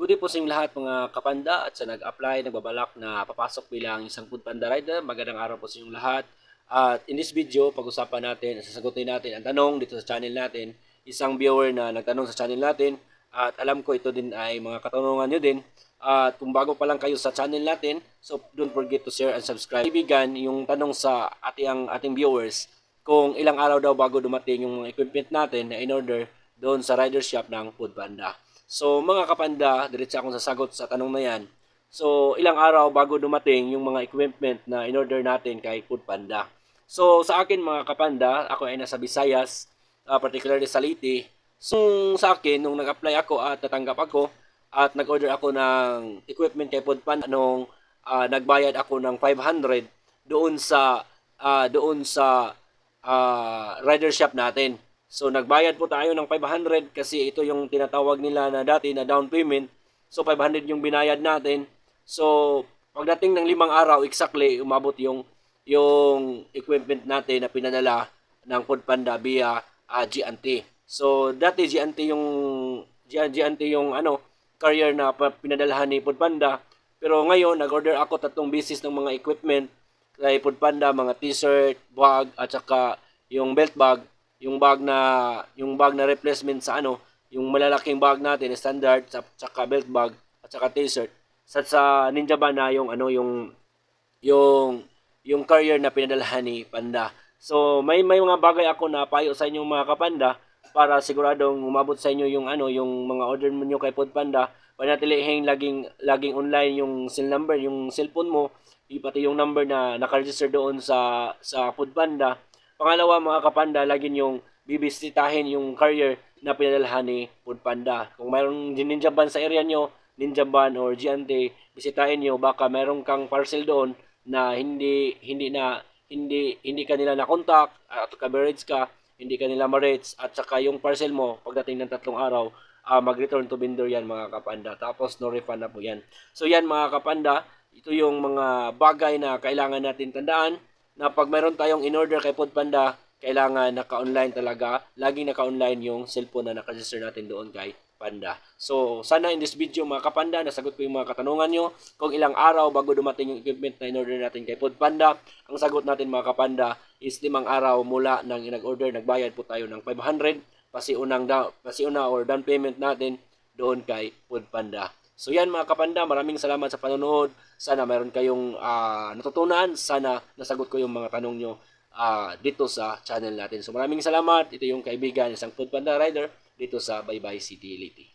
Good po sa inyong lahat mga kapanda at sa nag-apply, nagbabalak na papasok bilang isang food panda rider. Magandang araw po sa inyong lahat. At in this video, pag-usapan natin, sasagutin natin ang tanong dito sa channel natin. Isang viewer na nagtanong sa channel natin at alam ko ito din ay mga katanungan nyo din. At kung bago pa lang kayo sa channel natin, so don't forget to share and subscribe. Ibigan yung tanong sa ating, ating viewers kung ilang araw daw bago dumating yung mga equipment natin na in-order doon sa rider shop ng Food Panda. So mga kapanda, diretso akong sasagot sa tanong na yan. So ilang araw bago dumating yung mga equipment na in-order natin kay Food Panda. So sa akin mga kapanda, ako ay nasa Visayas, uh, particularly sa Leyte. So sa akin, nung nag-apply ako at natanggap ako at nag-order ako ng equipment kay Food Panda nung ah, nagbayad ako ng 500 doon sa ah, doon sa ah, rider natin. So nagbayad po tayo ng 500 kasi ito yung tinatawag nila na dati na down payment. So 500 yung binayad natin. So pagdating ng limang araw exactly umabot yung yung equipment natin na pinadala ng Foodpanda via uh, GNT. So dati GNT yung GNT yung ano carrier na pinadalahan ni Foodpanda. Pero ngayon nag-order ako tatlong beses ng mga equipment kay Foodpanda, mga t-shirt, bag at saka yung belt bag yung bag na yung bag na replacement sa ano, yung malalaking bag natin, standard, sa saka belt bag at saka t-shirt. Sa sa Ninja Van na yung ano yung yung yung carrier na pinadalhan ni Panda. So may may mga bagay ako na payo sa inyong mga kapanda para siguradong umabot sa inyo yung ano yung mga order mo kay Food Panda. Panatilihin laging laging online yung cell number, yung cellphone mo, pati yung number na naka-register doon sa sa Food Panda Pangalawa mga kapanda, lagi yung bibisitahin yung carrier na pinadalhan ni Food Panda. Kung mayroong Ninja Van sa area nyo, Ninja Van or GNT, bisitahin nyo, baka mayroong kang parcel doon na hindi hindi na hindi hindi kanila na contact at coverage ka, hindi kanila ma-rates at saka yung parcel mo pagdating ng tatlong araw, uh, mag-return to vendor yan mga kapanda. Tapos no refund na po yan. So yan mga kapanda, ito yung mga bagay na kailangan natin tandaan na pag meron tayong in-order kay Foodpanda, kailangan naka-online talaga. Laging naka-online yung cellphone na naka-register natin doon kay Panda. So, sana in this video mga kapanda, nasagot ko yung mga katanungan nyo. Kung ilang araw bago dumating yung equipment na in-order natin kay Foodpanda, ang sagot natin mga kapanda is limang araw mula nang nag-order, nagbayad po tayo ng 500 pasiunang da, pasiuna or down payment natin doon kay Foodpanda. So yan mga kapanda, maraming salamat sa panonood. Sana mayroon kayong uh, natutunan. Sana nasagot ko yung mga tanong nyo uh, dito sa channel natin. So maraming salamat. Ito yung kaibigan, isang food panda rider dito sa Bye City Liti.